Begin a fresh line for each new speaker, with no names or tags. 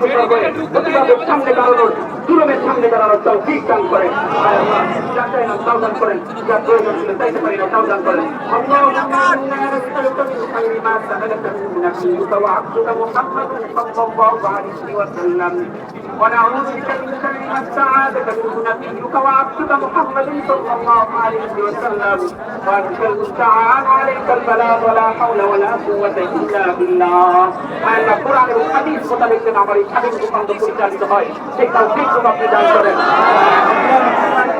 টুকরা করে ونعوذ بك من شر ما استعاذك منه نبيك وعبدك محمد صلى الله عليه وسلم وانت المستعان عليك البلاغ ولا حول ولا قوه الا بالله. قرآن الحديث مطلق عمري খাদে যদি সন্তান পরিচালিত হয় সেই তাও ঠিক আপনি দান করেন